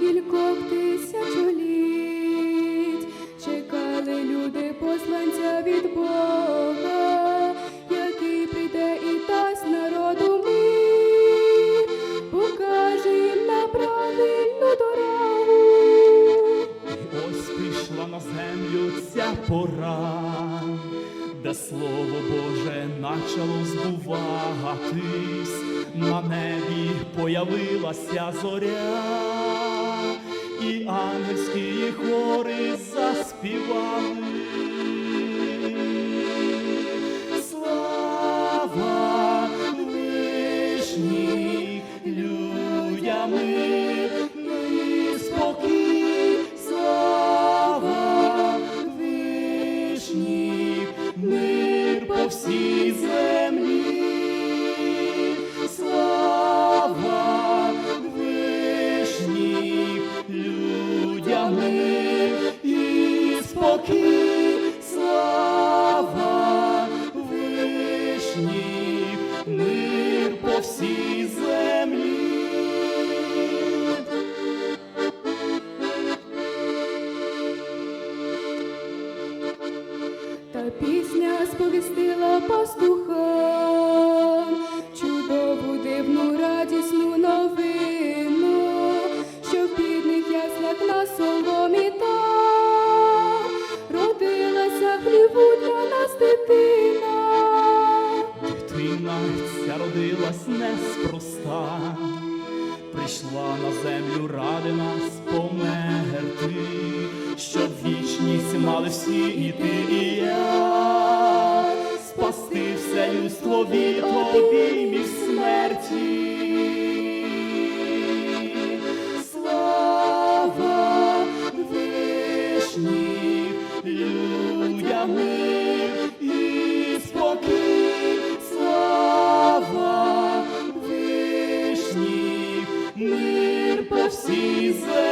кількох тисячоліть чекали люди посланця від Бога, який прийде і дасть народу мир, покаже їм на правильну дорогу. Ось прийшла на землю ця пора, де слово Боже начало збуватись, на небі появилася зоря, і ангельські хори заспівали. Слава вишній людям мир і спокій, слава вишній, мир по всій землі, спокій, слава вишній, мир по всій землі. Та пісня сповістила пастухам чудову дивну радісну родилась неспроста, прийшла на землю ради нас померти, щоб вічність мали всі і ти, і я, спасти все людство від обіймів смерті. season.